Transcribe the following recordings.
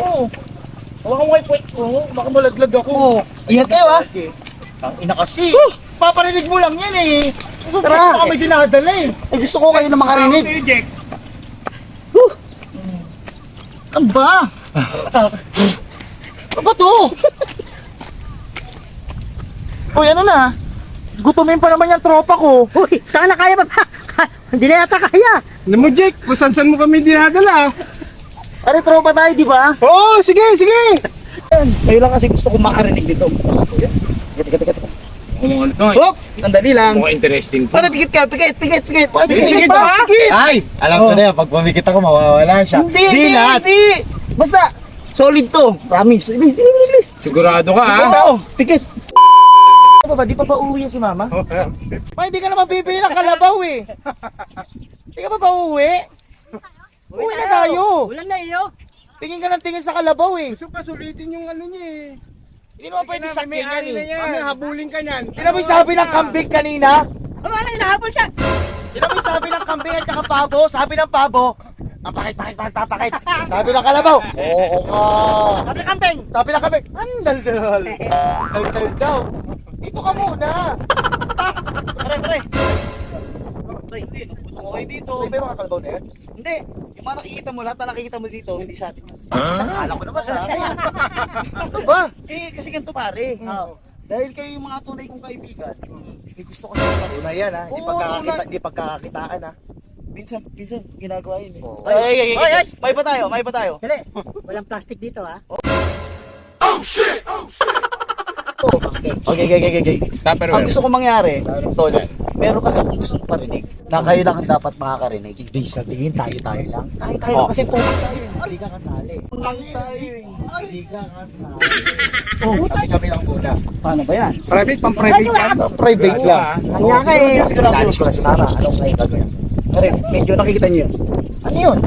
Oo. Hawakan mo kay puwet ko. Baka malaglag ako. Oo. Ingat kayo ha. Ang ina kasi. Paparinig mo lang yan eh. Tara. Baka may dinadala eh. Eh gusto ko kayo na makarinig. Jack. Ano ba? ano ba to? Uy, ano na? Gutumin pa naman yung tropa ko. Uy, taka na kaya ba? Hindi na yata kaya. Alam mo, Jack, kung saan-saan mo kami dinadala. Are, tropa tayo, di ba? Oo, sige, sige. Ngayon lang kasi gusto ko makarinig dito. Teka, teka, teka. Ano to? Hop! Sandali lang. Mukhang interesting to. Para pikit ka, pikit, pikit, pikit. Pwede Pikit pa? Pikit! Ay, alam ko na yan. Pag pumikit ako, mawawala siya. Hindi, hindi, hindi. Basta, solid to. Promise. Bilis, bilis, bilis. Sigurado ka, ha? Ako, pikit. Ano ba, di pa ba si mama? Pa, hindi ka naman bibili ng kalabaw eh. Hindi ka pa ba uwi? Uwi na tayo. Ulan na iyo. Tingin ka ng tingin sa kalabaw eh. Gusto pa sulitin yung ano niya eh. Hindi naman pwede sakyan yan na eh. yan. Kami, habulin ka niyan. Hindi naman yung sabi ng kambing kanina. Ano na, hinahabol siya. Hindi naman yung sabi ng kambing at saka pabo. Sabi ng pabo. Papakit, pakit, pakit, papakit. Sabi ng kalabaw. Oo ka. Sabi kambing. Sabi ng kambing. Andal dal. Dal daw. Dito ka muna. Pare, pare. Kayo dito. So, may mga kalabaw na yan? Hindi. Yung mga nakikita mo, lahat na nakikita mo dito, hindi sa atin. Akala ko naman sa akin. Ano ba? Eh, kasi ganito pare. Oo. Dahil kayo yung mga tunay kong kaibigan, eh gusto ko sa Una yan ha. Hindi Oo, pagkakakita, una. hindi pagkakakitaan ha. Minsan, minsan, ginagawa yun eh. Oo. Ay, ay, ay, ay, ay, may pa tayo, may pa tayo. Dali. Walang plastic dito ha. Okay, okay, okay, okay, okay. Ang gusto ko mangyari, Tol, meron kasi akong gustong parinig na kayo lang ang dapat makakarinig. Ibig sabihin, tayo-tayo lang. Tayo tayo lang Oh. kasi tumak tayo. Hindi ka kasali. Lang tayo eh. Hindi ka kasali. Oh, kami kami lang muna. Paano ba yan? Private, pang-private yan. Private lang. Kanya ka eh. Inalis ko lang si Mama. Anong ngayon gagawin? Pare, medyo nakikita niyo yun. Ano yun?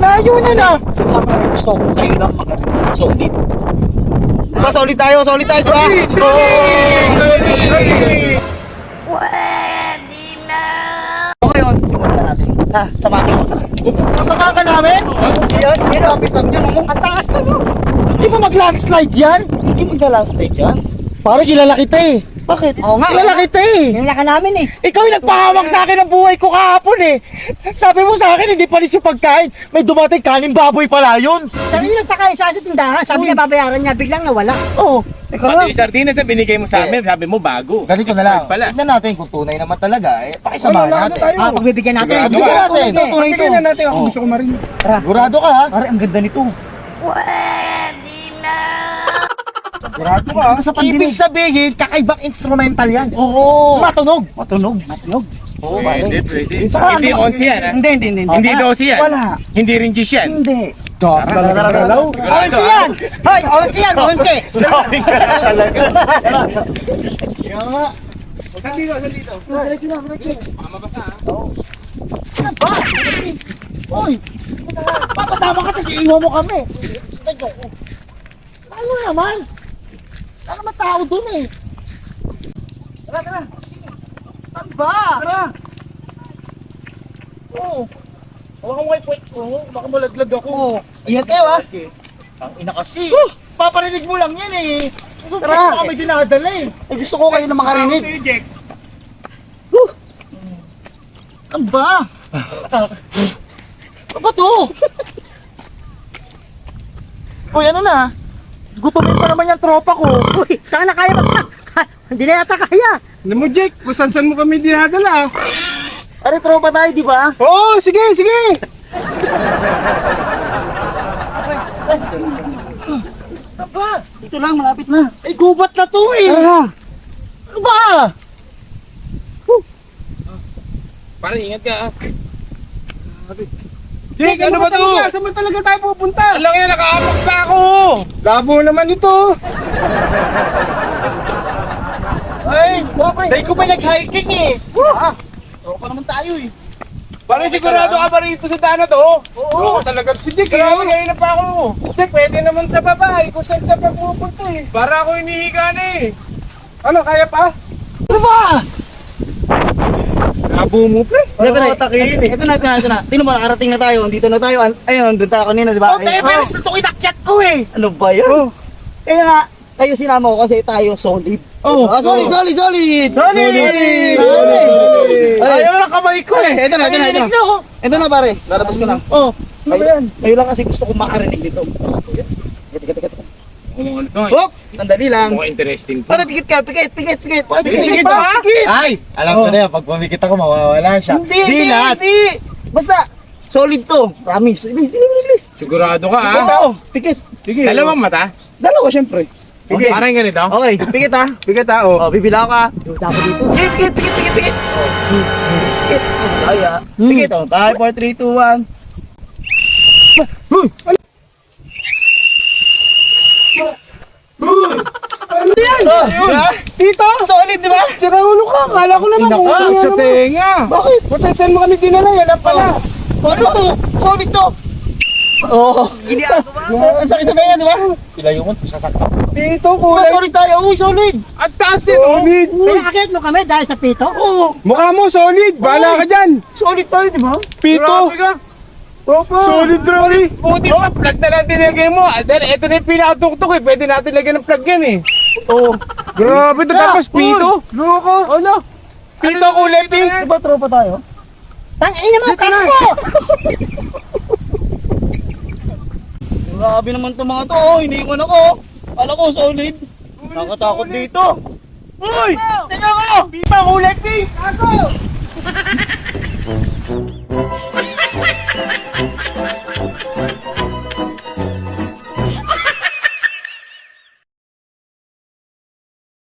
Layo na na. Sa camera, gusto ko kayo lang makarinig. Solid. Diba, solid tayo, solid tayo, diba? Okay Ha, samahan mo tara. Sasama ka namin? Sino? Sino? Kapitan nyo naman. Ang taas na mo. Hindi ba mag-landslide yan? Hindi mo day dyan. Para kilala kita eh. Bakit? Oo nga. Kilala kita eh. Yung ka namin eh. Ikaw yung nagpahamang sa akin ng buhay ko kahapon eh. Sabi mo sa akin, hindi palis yung pagkain. May dumating kanin baboy pala yun. Sabi niya nagtaka sa sa tindahan. Sabi niya babayaran niya. Biglang nawala. Oo. Teka Pati yung sardinas na binigay mo sa amin, sabi mo bago. Ganito na lang. Pala. Tignan natin kung tunay naman talaga. Eh, pakisamahan Wala na natin. tayo. Ah, pagbibigyan natin. Sigurado Bigyan ka? natin. Tunay Tunay Tingnan na natin, ako Oh. gusto ko marinig. Sigurado ka ha? Pare, ang ganda nito. Sigurado ka sa pandinig. Ibig sabihin, kakaibang instrumental yan. Oo. Matunog. Matunog. Matunog. Oo, Pwede, pare. pwede. Saka Hindi ano- 11 yan, ha? Hindi, hindi, hindi. Hindi Wala. 12 yan. Wala. Hindi rin G's yan. Hindi. Tara, tara, tara, tara. Onse yan! Hoy, onse yan, onse! talaga. Kaya nga. Saan dito, saan dito? Diretso na, diretso. Mamabasa, ha? Ano ba? Uy, papasama ka kasi iwan mo kami. Ako. Ano naman? Wala naman tao dun eh. Tara, tara. Saan ba? Tara. Oo. Hawakan mo kay puwet ko. Baka malaglag ako. Oo. Ingat kayo ha. Ang ina kasi. Paparinig mo lang yan eh. Tara. Baka may dinadala eh. Eh gusto ko kayo na makarinig. Jack. Ano ba? ano ba to? Uy, ano na? Gutumin pa naman yung tropa ko. Uy, taka na kaya ba? Hindi na yata kaya. Alam mo, Jack, kung saan-saan mo kami dinadala. Are, tropa tayo, di ba? Oo, sige, sige. Saan ba? Dito lang, malapit na. Eh, gubat na to eh. Tara. Ano ba? Parang ingat ka, ha? Jake, ano ba to? Saan ba talaga tayo pupunta? Alam yan, nakaapak pa ako. Labo naman ito. Ay, dahil ko ba nag-hiking eh. Ah, tropa naman tayo eh. Parang sigurado ka ba rito sa daan na to? Oo. talaga si Jake. Kaya ngayon na pa ako. Jake, pwede naman sa baba. eh, Kung saan sa pagpupunta eh. Para ako hinihiga na eh. Ano, kaya pa? Ano ba? Labo mo, pre. Pre, pre, ito na, ito na, ito na. Tingnan mo, nakarating na tayo. Dito na tayo. An- Ayun, doon tayo kanina, di ba? Oh, Everest na to kinakyat ko eh. Ano ba yan? Kaya nga, tayo sinama ko kasi tayo solid. Oh, Ah, solid, solid, solid! Solid! Solid! Ay, Ayaw lang kamay ko eh. ito na, ito na, ito na. Ito na pare, lalabas ko lang. Oh, ano ba yan? Ngayon lang kasi gusto kong makarinig dito. Gat, gat, gat. Hop! Sandali lang. Mukhang interesting to. Para pikit ka, pikit, pikit, pikit. Pikit ba? Ay, alam ko na yan. Pag pumikit ako, mawawala siya. Hindi, hindi, hindi. Basta, solid to. Promise. Bilis, bilis, bilis. Sigurado ka, ha? Oo, pikit. Sige. Dalawang mata? Dalawa, syempre. Okay. Parang ganito? Okay, pikit ha. Bigat ha, oh. Oh, bibila ka. Dapat dito. Pikit, pikit, pikit, pikit, pikit. Oh. Pikit. Ay, ah. Pikit, oh. 5, 4, 3, 2, 1. Ano yan? Oh, diba? Tito! Solid, di ba? Sira ulo ka. Kala ko naman Ina kung ka, ano sa naman. tenga. Bakit? Saan mo kami dinala, yan ang pala. Ano to? Solid to. Oo. Ang sakit sa tenga, di ba? Ilayo mo, sasakta. Tito, Oh, kulay. solid tayo. Uy, solid. At taas dito. Solid. Pinakakit mo kami dahil sa pito? Oo. Mukha mo, solid. Bahala ka dyan. Solid tayo, di ba? Pito. Solid rally. Buti pa, plug na lang dinagay mo. Dahil ito na yung pinakatuktok eh. Pwede natin lagyan ng plug yan eh. Oo. Grabe to. Tapos pito. Loko. Ano? Pito kulay pink. Di ba tropa tayo? Tangina mo, kasko! Grabe naman itong mga to. Oh, iniwan ako. Kala ko solid. Nakatakot dito. Uy! Tingnan ko! Pito kulay pink. Ako.